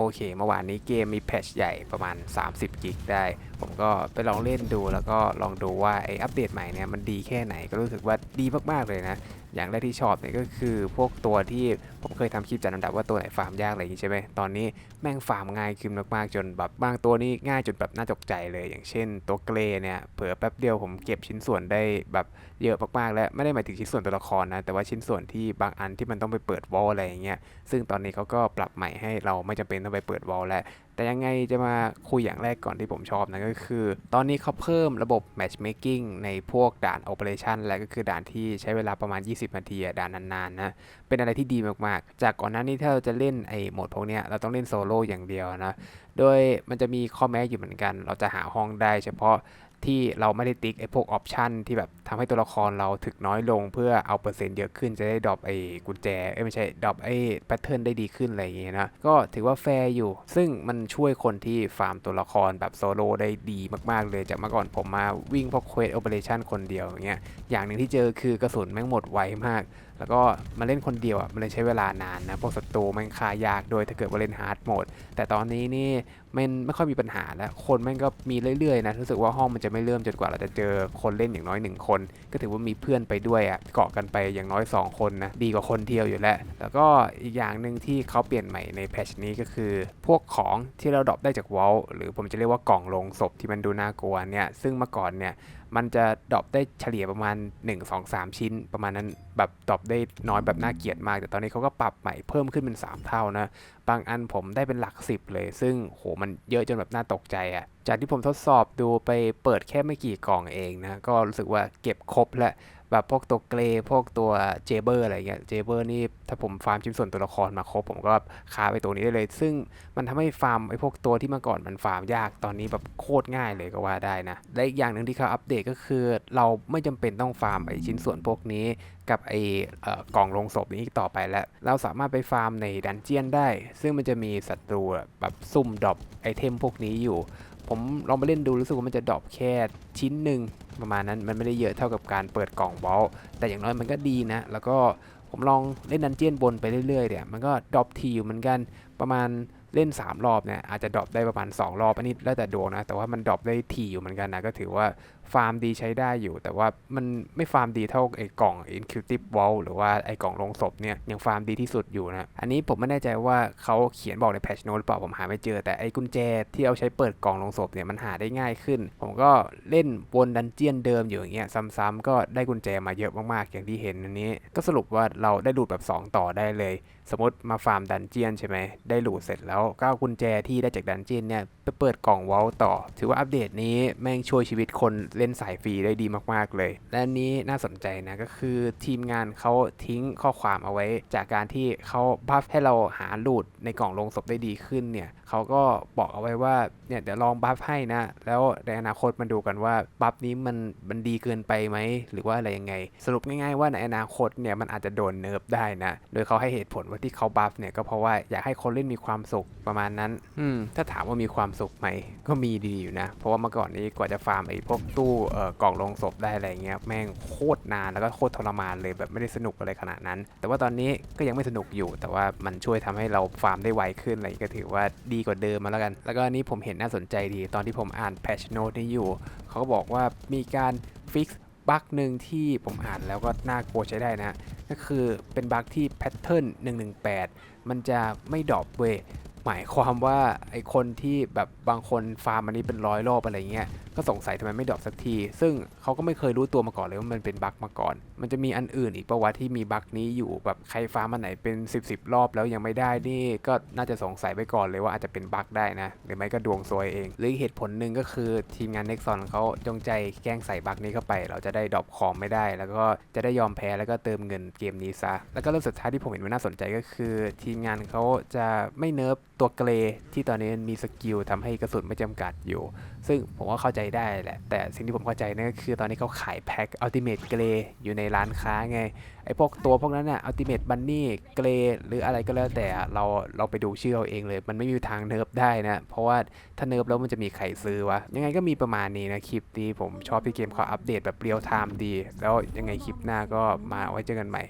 โอเค เมื่อวานนี้เกมมีแพทชใหญ่ประมาณ 30 กิกได้ ผมก็ไปลองเล่นดูแล้วก็ลองดูว่าไออัปเดตใหม่เนี่ยมันดีแค่ไหนก็รู้สึกว่าดีมาก ๆ เลยนะอย่างแรกที่ชอบเนี่ยก็คือพวกตัวที่ผมเคยทำคลิปจัดอันดับว่าตัวไหนฟาร์มยากอะไรอย่างงี้ใช่ไหมตอนนี้แม่งฟาร์มง่ายขึ้นมากๆจนแบบบางตัวนี่ง่ายจนแบบน่าตกใจเลย อย่างเช่น ตัวเกรเนี่ยเผลอแป๊บเดียวผมเก็บชิ้นส่วนได้แบบเยอะมากๆแล้วไม่ได้หมายถึงชิ้นส่วนตัวละครนะแต่ว่าชิ้นส่วนที่บางอันที่มันต้องไปเปิดวอลอะไรอย่างเงี้ยซึ่งตอนนี้เขาก็ปรับใหม่ให้เราไม่จำเป็นต้องไปเปิดวอลแล้ว แต่ยังไงจะมาคุยอย่างแรกก่อนที่ผมชอบนะก็คือ ตอนนี้เขาเพิ่มระบบ matchmaking ในพวกด่าน operation และก็คือด่านที่ใช้เวลาประมาณ 20 นาทีด่านนานๆนะเป็นอะไรที่ดีมากๆ จากก่อนหน้านี้ถ้าเราจะเล่นไอ้โหมดพวกเนี้ยเราต้องเล่นโซโล่อย่างเดียวนะโดยมันจะมีข้อแม้อยู่เหมือนกัน เราจะหาห้องได้เฉพาะ ที่เราไม่ได้ติ๊กไอ้พวกออปชันที่แบบทำให้ตัวละครเราถึกน้อยลง เพื่อเอาเปอร์เซ็นต์เยอะขึ้นจะได้ดรอปไอ้กุญแจเอ้ไม่ใช่ดรอปไอ้แพทเทิร์นได้ดีขึ้นอะไรอย่างเงี้ยนะก็ถือว่าแฟร์อยู่ ซึ่งมันช่วยคนที่ฟาร์มตัวละครแบบโซโล่ได้ดีมากๆ เลยจากเมื่อก่อนผมมาวิ่งพวกเควสโอเปอเรชันคนเดียวอย่างเงี้ยอย่างหนึ่งที่เจอคือกระสุนแม่งหมดไวมาก แล้วก็มาเล่นคนเดียวอะมันเลยใช้เวลานานนะพวกศัตรูแม่งฆ่ายากโดยถ้าเกิดว่าเล่นฮาร์ดโหมดแต่ตอนนี้นี่มันไม่ค่อยมีปัญหาแล้ว คนแม่งก็มีเรื่อยๆนะรู้สึกว่าห้องมันจะไม่เริ่มจนกว่าเราจะเจอคนเล่นอย่างน้อยหนึ่งคน ก็ถือว่ามีเพื่อนไปด้วยอะเกาะกันไปอย่างน้อย 2 คนนะดีกว่าคนเดียวอยู่แล้ว แล้วก็อีกอย่างหนึ่งที่เขาเปลี่ยนใหม่ในแพทชนี้ก็คือ พวกของที่เราดรอปได้จากวอลหรือผมจะเรียกว่ากล่องลงศพที่มันดูน่ากลัวเนี่ยซึ่งเมื่อก่อนเนี่ย มันจะดรอปได้เฉลี่ยประมาณ 1 2 3 ชิ้น ประมาณนั้นแบบดรอปได้น้อยแบบน่าเกลียดมาก แต่ตอนนี้เขาก็ปรับใหม่เพิ่มขึ้นเป็น 3 เท่านะ บางอันผมได้เป็นหลัก 10 เลย ซึ่งโหมันเยอะจนแบบน่าตกใจอะ่ะจากที่ผมทดสอบดูไปเปิดแค่ไม่กี่กล่องเองนะ ก็รู้สึกว่าเก็บครบแล้วแบบพวกตัวเกรย์พวกตัวเจเบอร์อะไรเงี้ยเจเบอร์นี่ถ้าผมฟาร์มชิ้นส่วนตัวละครมาครบ ผมก็ค้าไปตัวนี้ได้เลย ซึ่งมันทำให้ฟาร์มไอ้พวกตัวที่เมื่อก่อนมันฟาร์มยากตอนนี้แบบโคตรง่ายเลยก็ว่าได้นะ และอีกอย่างหนึ่งที่เขาอัปเดตก็คือ เราไม่จำเป็นต้องฟาร์มไอ้ชิ้นส่วนพวกนี้ กับไอ้เอ่อกล่องลงศพนี้ต่อไปแล้ว เราสามารถไปฟาร์มในดันเจียนได้ ซึ่งมันจะมีศัตรูแบบซุ่มดรอปไอเทมพวกนี้อยู่ ผมลองไปเล่นดูรู้สึกว่ามันจะดรอปแค่ชิ้นหนึ่งประมาณนั้นมันไม่ได้เยอะเท่ากับการเปิดกล่องบอลแต่อย่างน้อยมันก็ดีนะ แล้วก็ผมลองเล่นดันเจียนบนไปเรื่อยๆเนี่ยมันก็ดรอปทีอยู่เหมือนกันประมาณเล่น 3 รอบเนี่ยอาจจะดรอปได้ประมาณ 2 รอบอันนี้แล้วแต่ดวงนะ แต่ว่ามันดรอปได้ทีอยู่เหมือนกันนะก็ถือว่า ฟาร์มดีใช้ได้อยู่ แต่ว่ามันไม่ฟาร์มดีเท่าไอ้กล่อง Incutive Wall หรือว่าไอ้กล่องลงศพเนี่ยยังฟาร์มดีที่สุดอยู่นะ อันนี้ผมไม่แน่ใจว่าเขาเขียนบอกในแพชโน้ตหรือเปล่าผมหาไม่เจอ แต่ไอ้กุญแจที่เอาใช้เปิดกล่องลงศพเนี่ยมันหาได้ง่ายขึ้น ผมก็เล่นวนดันเจียนเดิมอยู่อย่างเงี้ยซ้ำๆก็ได้กุญแจมาเยอะมากๆ อย่างที่เห็นอันนี้ ก็สรุปว่าเราได้หลุดแบบ 2 ต่อได้เลย สมมติมาฟาร์มดันเจียนใช่ไหมได้หลูดเสร็จแล้วก็กุญแจที่ได้จากดันเจียนเนี่ย ไปเปิดกล่องวอลต่อ ถือว่าอัปเดตนี้แม่งช่วยชีวิตคนเล่นสายฟรีได้ดีมากๆเลย และอันนี้น่าสนใจนะก็คือทีมงานเขาทิ้งข้อความเอาไว้ จากการที่เขาบัฟให้เราหาลูดในกล่องลงศพได้ดีขึ้นเนี่ยเขาก็บอกเอาไว้ว่าเนี่ยเดี๋ยวลองบัฟให้นะ แล้วในอนาคตมาดูกันว่าบัฟนี้มันมันดีเกินไปไหมหรือว่าอะไรยังไง สรุปง่ายๆว่าในอนาคตเนี่ยมันอาจจะโดนเนิร์ฟได้นะ โดยเขาให้เหตุผลว่าที่เขาบัฟเนี่ยก็เพราะว่าอยากให้คนเล่นมีความสุขประมาณนั้น อืมถ้าถามว่ามีความสุขไหมก็มีดีอยู่นะ เพราะว่าเมื่อก่อนนี้กว่าจะฟาร์มไอ้พวกตู้เอ่อกล่องลงศพได้อะไรเงี้ยแม่งโคตรนานแล้วก็โคตรทรมานเลยแบบไม่ได้สนุกอะไรขนาดนั้น แต่ว่าตอนนี้ก็ยังไม่สนุกอยู่ แต่ว่ามันช่วยทำให้เราฟาร์มได้ไวขึ้นอะไรก็ถือว่าดีกว่าเดิมมาแล้วกัน แล้วก็อันนี้ผมเห็นน่าสนใจดี ตอนที่ผมอ่านแพชโนตนี้อยู่ เขาก็บอกว่ามีการฟิกซ์บั๊กหนึ่งที่ผมอ่านแล้วก็น่ากลัวใช้ได้นะ ก็คือเป็นบั๊กที่แพทเทิร์น118 มันจะไม่ดรอปเว้ย มายความว่าไอคนที่แบบบางคนฟาร์มอันนี้เป็นร้อยรอบอะไรเงี้ยก็สงสัยทำไมไม่ดรอปสักที ซึ่งเขาก็ไม่เคยรู้ตัวมาก่อนเลยว่ามันเป็นบั๊กมาก่อน มันจะมีอันอื่นอีกประวัติที่มีบั๊กนี้อยู่แบบใครฟาร์มอันไหนเป็น 10บสรอบแล้วยังไม่ได้นี่ก็น่าจะสงสัยไปก่อนเลยว่าอาจจะเป็นบั๊กได้นะ หรือไม่ก็ดวงซวยเองหรือเหตุผลหนึ่งก็คือทีมงาน Nexon เขาจงใจแกล้งใส่บั๊กนี้เข้าไป เราจะได้ดรอปของไม่ได้ แล้วก็จะได้ยอมแพ้แล้วก็เติมเงินเกมนี้ซะแล้วก็เรื่องสุดท้ายที่ผมเห็นว่าน่าสนใจก็คือ ทีมงานเขาจะไม่เนิร์ฟตัวเกรที่ตอนนี้มีสกิลทำให้กระสุนไม่จำกัดอยู่ ซึ่งผมก็เข้าใจได้แหละ แต่สิ่งที่ผมเข้าใจนั่นก็คือตอนนี้เขาขายแพ็คอัลติเม e เกรอยู่ในร้านค้าไง ไอพวกตัวพวกนั้นน่ะอัลติเม e บันนี่เกรหรืออะไรก็แล้วแต่เราเราไปดูชื่อเอาเองเลย มันไม่มีทางเนิร์ฟได้นะ เพราะว่าถ้าเนิร์ฟแล้วมันจะมีใครซื้อวะ ยังไงก็มีประมาณนี้นะคลิปนี้ผมชอบที่เกมเขาอัปเดตแบบเรียลไทม์ดี แล้วยังไงคลิปหน้าก็มาไว้เจอกันใหม่